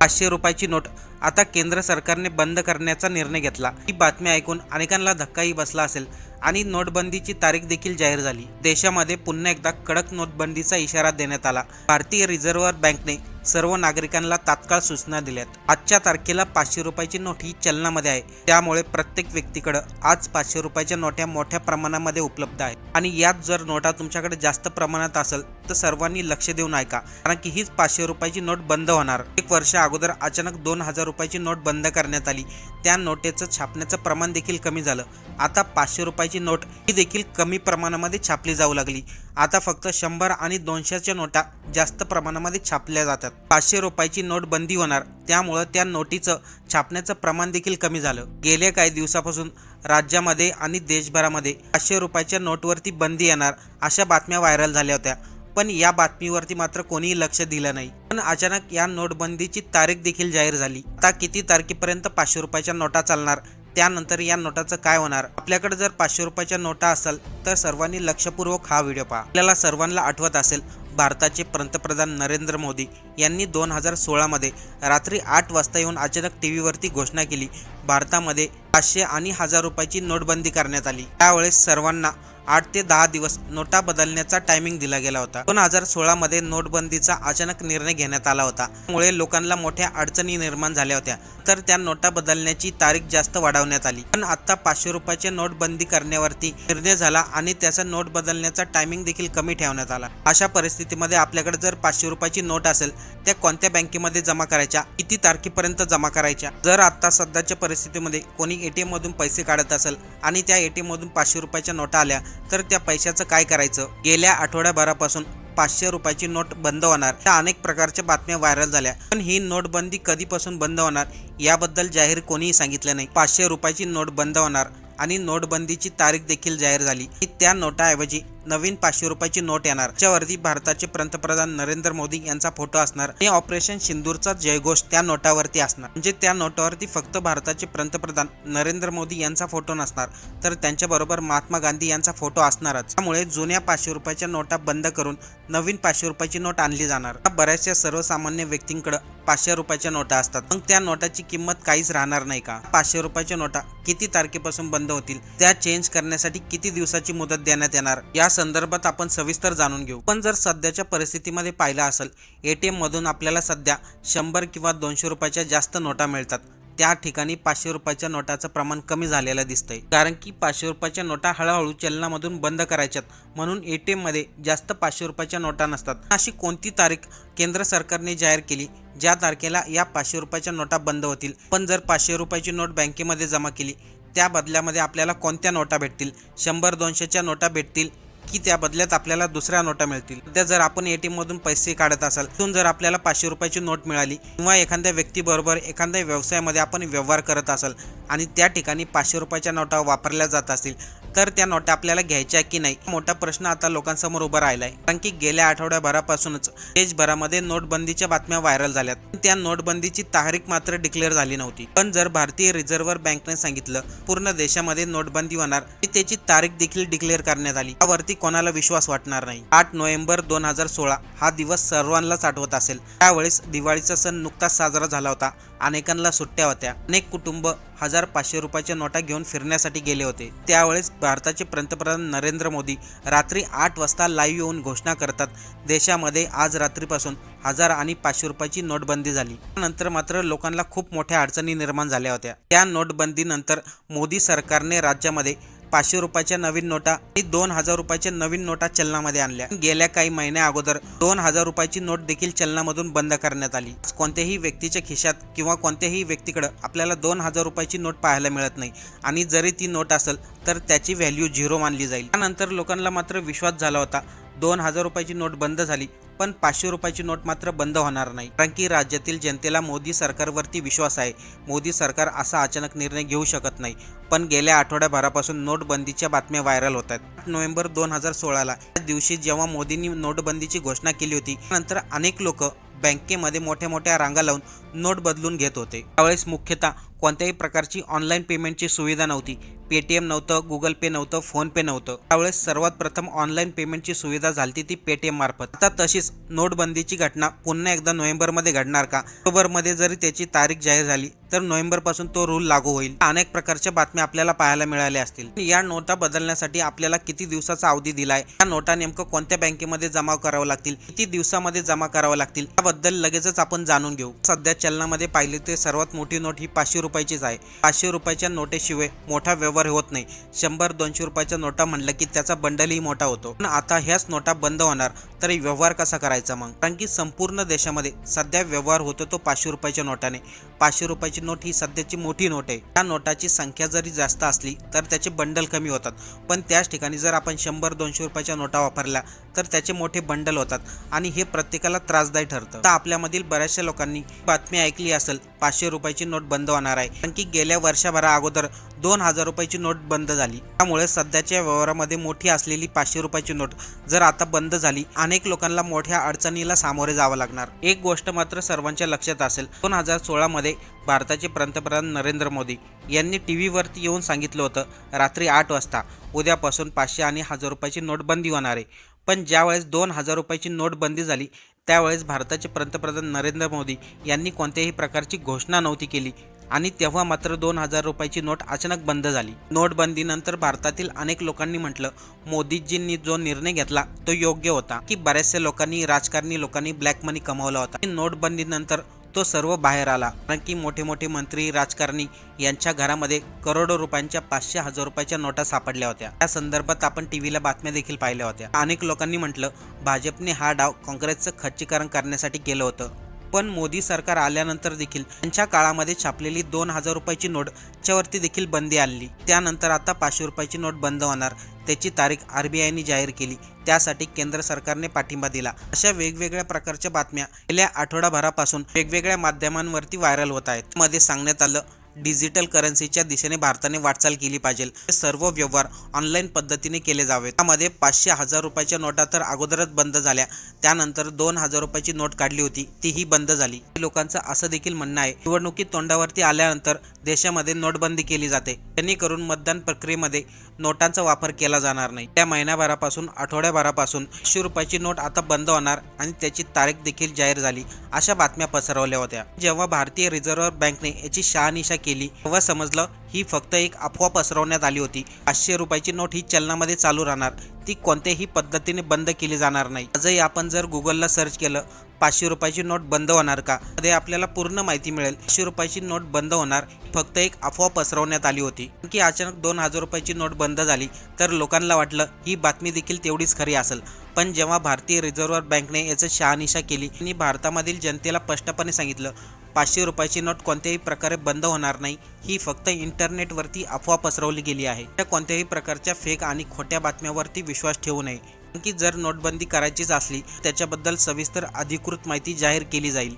पाचशे रुपयाची नोट आता केंद्र सरकारने बंद करण्याचा निर्णय घेतला. ही बातमी ऐकून अनेकांना धक्काही बसला असेल आणि नोटबंदीची तारीख देखील जाहीर झाली. देशामध्ये पुन्हा एकदा कडक नोटबंदीचा इशारा देण्यात आला. भारतीय रिझर्व्ह बँकने सर्व नागरिकांना तात्काळ सूचना दिल्यात. आजच्या तारखेला पाचशे रुपयाची नोट ही चलनामध्ये आहे. त्यामुळे प्रत्येक व्यक्तीकडे आज पाचशे रुपयाच्या नोट्या मोठ्या प्रमाणामध्ये उपलब्ध आहेत. आणि यात जर नोटा तुमच्याकडे जास्त प्रमाणात असेल तर सर्वांनी लक्ष देऊन ऐका. कारण की हीच पाचशे रुपयाची नोट बंद होणार. एक वर्ष अगोदर अचानक दोन हजार रुपयाची नोट बंद करण्यात आली. त्या नोटेचं छापण्याचं प्रमाण देखील कमी झालं. आता पाचशे रुपयाची नोट ही देखील कमी प्रमाणामध्ये छापली जाऊ लागली. आता फक्त शंभर आणि दोनशेच्या नोटा जास्त प्रमाणामध्ये छापल्या जातात. पाचशे रुपयाची नोट बंदी होणार. त्यामुळं त्या नोटीचं छापण्याचं प्रमाण देखील कमी झालं. गेल्या काही दिवसापासून राज्यामध्ये आणि देशभरामध्ये पाचशे रुपयाच्या नोटवरती बंदी येणार अशा बातम्या व्हायरल झाल्या होत्या. पण या बातमीवरती मात्र कोणीही लक्ष दिलं नाही. पण अचानक या नोटबंदीची तारीख देखील जाहीर झाली. आता किती तारखेपर्यंत पाचशे रुपयाच्या नोटा चालणार? त्यानंतर या नोटाचं काय होणार? आपल्याकडे जर पाचशे रुपयाच्या नोटा असेल तर सर्वांनी लक्षपूर्वक हा व्हिडिओ पहा. आपल्याला सर्वांना आठवत असेल भारताचे पंतप्रधान नरेंद्र मोदी यांनी दोन हजार सोळामध्ये रात्री आठ वाजता येऊन अचानक टी व्हीवरती घोषणा केली. भारतामध्ये पाचशे आणि हजार रुपयाची नोटबंदी करण्यात आली. त्यावेळेस सर्वांना आठ ते दहा दिवस नोटा बदलण्याचा टायमिंग दिला गेला होता. दोन हजार सोळामध्ये नोटबंदीचा अचानक निर्णय घेण्यात आला होता. त्यामुळे लोकांना मोठ्या अडचणी निर्माण झाल्या होत्या. तर त्या नोटा बदलण्याची तारीख जास्त वाढवण्यात आली. पण आता पाचशे रुपयाच्या नोट बंदी करण्यावरती निर्णय झाला आणि त्याचा नोट बदलण्याचा टायमिंग देखील कमी ठेवण्यात आला. अशा परिस्थितीमध्ये आपल्याकडे जर पाचशे रुपयाची नोट असेल त्या कोणत्या बँकेमध्ये जमा करायच्या? किती तारखेपर्यंत जमा करायच्या? जर आता सध्याच्या परिस्थितीमध्ये कोणी एटीएम मधून पैसे काढत असेल आणि त्या एटीएम मधून पाचशे रुपयाच्या नोटा आल्या तर त्या पैशाचं काय करायचं? गेल्या आठवड्याभरापासून पाचशे रुपयाची नोट बंद होणार. त्या अनेक प्रकारच्या बातम्या व्हायरल झाल्या. पण ही नोटबंदी कधीपासून बंद होणार याबद्दल जाहीर कोणीही सांगितलं नाही. पाचशे रुपयाची नोट बंद होणार आणि नोटबंदीची तारीख देखील जाहीर झाली. त्या नोटाऐवजी नवीन पाचशे रुपयाची नोट येणार. त्यावरती भारताचे पंतप्रधान नरेंद्र मोदी यांचा फोटो असणार आणि ऑपरेशन सिंदूरचा जयघोष त्या नोटावरती असणार. म्हणजे त्या नोटावरती फक्त भारताचे पंतप्रधान नरेंद्र मोदी यांचा फोटो नसणार तर त्यांच्याबरोबर महात्मा गांधी यांचा फोटो असणारच. त्यामुळे जुन्या पाचशे रुपयाच्या नोटा बंद करून नवीन पाचशे रुपयाची नोट आणली जाणार. बऱ्याचशा सर्वसामान्य व्यक्तींकडे पाचशे रुपयाच्या नोटा असतात. मग त्या नोटाची किंमत काहीच राहणार नाही का? पाचशे रुपयाच्या नोटा किती तारखेपासून बंद होतील? त्या चेंज करण्यासाठी किती दिवसाची मुदत देण्यात येणार? या संदर्भात आपण सविस्तर जाणून घेऊ. पण जर सध्याच्या परिस्थितीमध्ये पाहिलं असेल ए टी एममधून आपल्याला सध्या शंभर किंवा दोनशे रुपयाच्या जास्त नोटा मिळतात. त्या ठिकाणी पाचशे रुपयाच्या नोटाचं प्रमाण कमी झालेलं दिसतंय. कारण की पाचशे रुपयाच्या नोटा हळूहळू चलनामधून बंद करायच्यात. म्हणून ए टी एममध्ये जास्त पाचशे रुपयाच्या नोटा नसतात. अशी कोणती तारीख केंद्र सरकारने जाहीर केली ज्या तारखेला या पाचशे रुपयाच्या नोटा बंद होतील? पण जर पाचशे रुपयाची नोट बँकेमध्ये जमा केली त्या बदल्यामध्ये आपल्याला कोणत्या नोटा भेटतील? शंभर दोनशेच्या नोटा भेटतील? की त्या बदल्यात आपल्याला दुसऱ्या नोटा मिळतील. सध्या जर आपण एटीएम मधून पैसे काढत असाल तिथून जर आपल्याला पाचशे रुपयाची नोट मिळाली किंवा एखाद्या व्यक्तीबरोबर एखाद्या व्यवसायामध्ये आपण व्यवहार करत असाल आणि त्या ठिकाणी पाचशे रुपयाच्या नोटा वापरल्या जात असतील तर त्या नोटा आपल्याला घ्यायच्या की नाही? मोठा प्रश्न आता लोकांसमोर उभा राहिलाय. कारण की गेल्या आठवड्याभरापासूनच देशभरामध्ये नोटबंदीच्या बातम्या व्हायरल झाल्यात. त्या नोटबंदीची तारीख मात्र डिक्लेअर झाली नव्हती. पण जर भारतीय रिझर्व्ह बँकने सांगितलं पूर्ण देशामध्ये नोटबंदी होणार त्याची तारीख देखील डिक्लेअर करण्यात आली. त्यावरती कोणाला विश्वास वाटणार नाही. आठ नोव्हेंबर दोन हजार सोळा हा दिवस सर्वांनाच आठवत असेल. त्यावेळेस दिवाळीचा सण नुकताच साजरा झाला होता. अनेकांना सुट्ट्या होत्या. अनेक कुटुंब हजार पाचशे रुपयाच्या नोटा घेऊन फिरण्यासाठी गेले होते. त्यावेळेस भारताचे पंतप्रधान नरेंद्र मोदी रात्री आठ वाजता लाईव्ह येऊन घोषणा करतात. देशामध्ये आज रात्रीपासून हजार आणि पाचशे रुपयाची नोटबंदी झाली. त्यानंतर मात्र लोकांना खूप मोठ्या अडचणी निर्माण झाल्या होत्या. त्या नोटबंदीनंतर मोदी सरकारने राज्यामध्ये पाचशे रुपयाच्या नवीन नोटा आणि दोन हजार रुपयाच्या नवीन नोटा चलनामध्ये आणल्या. गेल्या काही महिन्या अगोदर दोन हजार रुपयाची नोट देखील चलनामधून बंद करण्यात आली. कोणत्याही व्यक्तीच्या खिशात किंवा कोणत्याही व्यक्तीकडे आपल्याला दोन हजार रुपयाची नोट पाहायला मिळत नाही. आणि जरी ती नोट असेल तर त्याची व्हॅल्यू झिरो मानली जाईल. त्यानंतर लोकांना मात्र विश्वास झाला होता दोन हजार रुपयाची नोट बंद झाली पण पाचशे रुपयाची नोट मात्र बंद होणार नाही. कारण की राज्यातील जनतेला मोदी सरकारवरती विश्वास आहे. मोदी सरकार असा अचानक निर्णय घेऊ शकत नाही. पण गेल्या आठवड्याभरापासून नोटबंदीच्या बातम्या व्हायरल होत आहेत. आठ नोव्हेंबर दोन हजार सोळाला त्या दिवशी जेव्हा मोदींनी नोटबंदीची घोषणा केली होती नंतर अनेक लोक बँकेमध्ये मोठ्या मोठ्या रांगा लावून नोट बदलून घेत होते. त्यावेळेस मुख्यतः कोणत्याही प्रकारची ऑनलाईन पेमेंटची सुविधा नव्हती. पेटीएम नव्हतं गुगल पे नव्हतं फोनपे नव्हतं. त्यावेळेस सर्वात प्रथम ऑनलाईन पेमेंटची सुविधा झाली ती पेटीएम मार्फत. आता तशीच नोटबंदीची घटना पुन्हा एकदा नोव्हेंबरमध्ये घडणार का? ऑक्टोबरमध्ये जरी त्याची तारीख जाहीर झाली तर नोव्हेंबरपासून तो रूल लागू होईल. अनेक प्रकारच्या बातम्या आपल्याला पाहायला मिळाल्या असतील. या नोटा बदलण्यासाठी आपल्याला किती दिवसाचा अवधी दिलाय? या नोटा नेमकं कोणत्या बँकेमध्ये जमा करावं लागतील? किती दिवसामध्ये जमा करावं लागतील? याबद्दल लगेचच आपण जाणून घेऊ. सध्या चलनामध्ये पाहिली ते सर्वात मोठी नोट ही पाचशे रुपयाचीच आहे. पाचशे रुपयाच्या नोटेशिवाय मोठा व्यवहार होत नाही. शंभर दोनशे रुपयाच्या नोटा म्हणलं की त्याचा बंडलही मोठा होतो. पण आता ह्याच नोटा बंद होणार तर व्यवहार कसा करायचा मग? कारण की संपूर्ण देशामध्ये सध्या व्यवहार होतो तो पाचशे रुपयाच्या नोटाने. पाचशे रुपयाची नोट ही सध्याची मोठी नोट आहे. त्या नोटाची संख्या जरी जास्त असली तर त्याचे बंडल कमी होतात. पण त्याच ठिकाणी जर आपण शंभर दोनशे रुपयाच्या नोटा वापरल्या तर त्याचे मोठे बंडल होतात. आणि हे प्रत्येकाला त्रासदायी ठरतं. तर आपल्यामधील बऱ्याचशा लोकांनी बातमी ऐकली असेल पाचशे रुपयाची नोट बंद होणार आहे. कारण की गेल्या वर्षभरा अगोदर दोन हजार रुपयाची नोट बंद झाली. त्यामुळे सध्याच्या व्यवहारामध्ये मोठी असलेली पाचशे रुपयाची नोट जर आता बंद झाली अनेक लोकांना मोठ्या अडचणीला सामोरे जावं लागणार. एक गोष्ट मात्र सर्वांच्या लक्षात असेल दोन हजार सोळामध्ये भारताचे पंतप्रधान नरेंद्र मोदी यांनी टी व्हीवरती येऊन सांगितलं होतं रात्री आठ वाजता उद्यापासून पाचशे आणि हजार रुपयाची नोटबंदी होणार आहे. पण ज्यावेळेस दोन हजार रुपयाची नोटबंदी झाली त्यावेळेस भारताचे पंतप्रधान नरेंद्र मोदी यांनी कोणत्याही प्रकारची घोषणा नव्हती केली आणि तेव्हा मात्र दोन हजार रुपयाची नोट अचानक बंद झाली. नोटबंदीनंतर भारतातील अनेक लोकांनी म्हटलं मोदीजींनी जो निर्णय घेतला तो योग्य होता की बऱ्याचशा लोकांनी राजकारणी लोकांनी ब्लॅक मनी कमावला होता. नोटबंदीनंतर तो सर्व बाहेर आला. कारण की मोठे मोठे मंत्री राजकारणी यांच्या घरामध्ये करोडो रुपयांच्या पाचशे हजार रुपयाच्या नोटा सापडल्या होत्या. त्या संदर्भात आपण टीव्हीला बातम्या देखील पाहिल्या होत्या. अनेक लोकांनी म्हटलं भाजपने हा डाव काँग्रेसचं खच्चीकरण करण्यासाठी केलं होतं. पण मोदी सरकार आल्यानंतर देखील त्यांच्या काळामध्ये छापलेली दोन हजार रुपयाची नोट च्यावरती देखील बंदी आणली. त्यानंतर आता पाचशे रुपयाची नोट बंद होणार. त्याची तारीख आर बी आयने जाहीर केली. त्यासाठी केंद्र सरकारने पाठिंबा दिला. अशा वेगवेगळ्या प्रकारच्या बातम्या गेल्या आठवडाभरापासून वेगवेगळ्या माध्यमांवरती व्हायरल होत आहेत. मध्ये सांगण्यात आलं डिजिटल करन्सीच्या दिशेने भारताने वाटचाल केली पाहिजे. हे सर्व व्यवहार ऑनलाईन पद्धतीने केले जावेत. त्यामध्ये पाचशे हजार रुपयाच्या नोटा तर अगोदरच बंद झाल्या. त्यानंतर दोन हजार रुपयाची नोट काढली होती. तीही बंद झाली. लोकांचं असं देखील म्हणणं आहे. निवडणुकीत तोंडावरती आल्यानंतर देशामध्ये नोटबंदी केली जाते. जेणेकरून मतदान प्रक्रियेमध्ये नोटांचा वापर केला जाणार नाही. त्या महिन्याभरापासून आठवड्याभरापासून पाचशे रुपयाची नोट आता बंद होणार आणि त्याची तारीख देखील जाहीर झाली अशा बातम्या पसरवल्या होत्या. जेव्हा भारतीय रिझर्व्ह बँकने याची शहानिशा केली केली. तेव्हा समजलं ही फक्त एक अफवा पसरवण्यात आली होती. पाचशे रुपयाची नोट ही चलनामध्ये चालू राहणार. ती कोणत्याही पद्धतीने बंद केली जाणार नाही. आजही आपण जर गुगलला सर्च केलं पाचशे रुपयाची नोट बंद होणार का? मध्ये आपल्याला पूर्ण माहिती मिळेल. पाचशे रुपयाची नोट बंद होणार फक्त एक अफवा पसरवण्यात आली होती. की अचानक दोन हजार रुपयाची नोट बंद झाली तर लोकांना वाटलं ही बातमी देखील तेवढीच खरी असेल. पण जेव्हा भारतीय रिझर्व्ह बँकने याचं शहानिशा केली आणि भारतामधील जनतेला स्पष्टपणे सांगितलं पाचशे रुपयाची नोट कोणत्याही प्रकारे बंद होणार नाही. ही फक्त इंटरनेटवरती अफवा पसरवली गेली आहे. त्या कोणत्याही प्रकारच्या फेक आणि खोट्या बातम्यावरती विश्वास ठेवू नये. की जर नोटबंदी करायचीच असली त्याच्याबद्दल सविस्तर अधिकृत माहिती जाहीर केली जाईल.